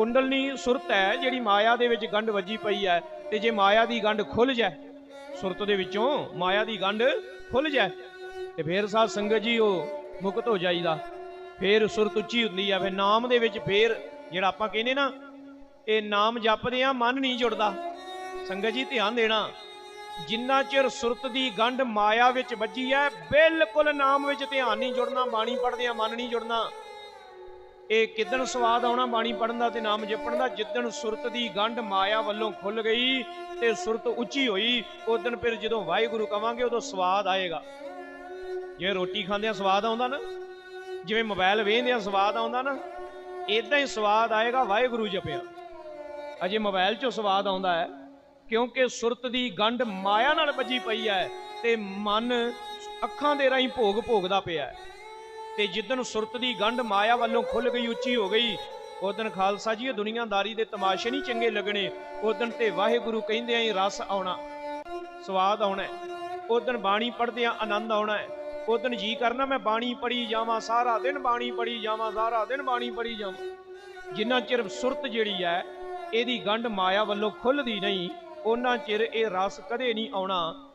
ਕੁੰਡਲਨੀ ਸੁਰਤ ਹੈ ਜਿਹੜੀ ਮਾਇਆ ਦੇ ਵਿੱਚ ਗੰਢ ਵੱਜੀ ਪਈ ਹੈ ਤੇ ਜੇ ਮਾਇਆ ਦੀ ਗੰਢ ਖੁੱਲ ਜਾਏ, ਸੁਰਤ ਦੇ ਵਿੱਚੋਂ ਮਾਇਆ ਦੀ ਗੰਢ ਖੁੱਲ ਜਾਏ, ਤੇ ਫੇਰ ਸਾਧ ਸੰਗਤ ਜੀ ਉਹ ਮੁਕਤ ਹੋ ਜਾਈਦਾ। ਫੇਰ ਸੁਰਤ ਉੱਚੀ ਹੁੰਦੀ ਆ, ਫੇਰ ਨਾਮ ਦੇ ਵਿੱਚ ਫੇਰ ਜਿਹੜਾ ਆਪਾਂ ਕਹਿੰਦੇ ਨਾ, ਇਹ ਨਾਮ ਜਪਦੇ ਆ, ਮਨ ਨਹੀਂ ਜੁੜਦਾ। ਸੰਗਤ ਜੀ ਧਿਆਨ ਦੇਣਾ, ਜਿੰਨਾ ਚਿਰ ਸੁਰਤ ਦੀ ਗੰਢ ਮਾਇਆ ਵਿੱਚ ਵੱਜੀ ਹੈ, ਬਿਲਕੁਲ ਨਾਮ ਵਿੱਚ ਧਿਆਨ ਨਹੀਂ ਜੁੜਨਾ, ਬਾਣੀ ਪੜ੍ਹਦੇ ਆ, ਮਨ ਨਹੀਂ ਜੁੜਨਾ ਇਹ ਕਿਦਣ ਸਵਾਦ ਆਉਣਾ ਬਾਣੀ ਪੜਨ ਦਾ ਤੇ ਨਾਮ ਜਪਣ ਦਾ? ਜਿੱਦਣ ਸੁਰਤ ਦੀ ਗੰਢ ਮਾਇਆ ਵੱਲੋਂ ਖੁੱਲ ਗਈ ਤੇ ਸੁਰਤ ਉੱਚੀ ਹੋਈ ਉਦੋਂ ਫਿਰ ਜਦੋਂ ਵਾਹਿਗੁਰੂ ਕਵਾਂਗੇ, ਉਦੋਂ ਸਵਾਦ ਆਏਗਾ। ਜੇ ਰੋਟੀ ਖਾਂਦਿਆਂ ਸਵਾਦ ਆਉਂਦਾ ਨਾ, ਜਿਵੇਂ ਮੋਬਾਈਲ ਵੇਖਦੇ ਸਵਾਦ ਆਉਂਦਾ ਨਾ ਇਦਾਂ ਹੀ ਸਵਾਦ ਆਏਗਾ ਵਾਹਿਗੁਰੂ ਜਪਿਆ। ਅਜੇ ਮੋਬਾਈਲ 'ਚੋਂ ਸਵਾਦ ਆਉਂਦਾ ਹੈ, ਕਿਉਂਕਿ ਸੁਰਤ ਦੀ ਗੰਢ ਮਾਇਆ ਨਾਲ ਵੱਜੀ ਪਈ ਹੈ ਤੇ ਮਨ ਅੱਖਾਂ ਦੇ ਰਾਹੀਂ ਭੋਗ ਭੋਗਦਾ ਪਿਆ ਹੈ। ਤੇ ਜਿੱਦਣ ਸੁਰਤ ਦੀ ਗੰਢ ਮਾਇਆ ਵੱਲੋਂ ਖੁੱਲ ਗਈ, ਉੱਚੀ ਹੋ ਗਈ ਉਦਣ ਖਾਲਸਾ ਜੀ ਇਹ ਦੁਨੀਆਦਾਰੀ ਦੇ ਤਮਾਸ਼ੇ ਨਹੀਂ ਚੰਗੇ ਲੱਗਣੇ। ਉਦਣ ਤੇ ਵਾਹਿਗੁਰੂ ਕਹਿੰਦੇ ਆਂ ਰਸ ਆਉਣਾ, ਸਵਾਦ ਆਉਣਾ ਉਦਣ ਬਾਣੀ ਪੜ੍ਹਦੇ ਆ ਆਨੰਦ ਆਉਣਾ ਹੈ। ਉਦਣ ਜੀ ਕਰਨਾ, ਮੈਂ ਬਾਣੀ ਪੜੀ ਜਾਵਾਂ, ਸਾਰਾ ਦਿਨ ਬਾਣੀ ਪੜੀ ਜਾਵਾਂ, ਸਾਰਾ ਦਿਨ ਬਾਣੀ ਪੜੀ ਜਾਵਾਂ। ਜਿੰਨਾ ਚਿਰ ਸੁਰਤ ਜਿਹੜੀ ਹੈ, ਇਹਦੀ ਗੰਢ ਮਾਇਆ ਵੱਲੋਂ ਖੁੱਲਦੀ ਨਹੀਂ ਉਹਨਾਂ ਚਿਰ ਇਹ ਰਸ ਕਦੇ ਨਹੀਂ ਆਉਣਾ।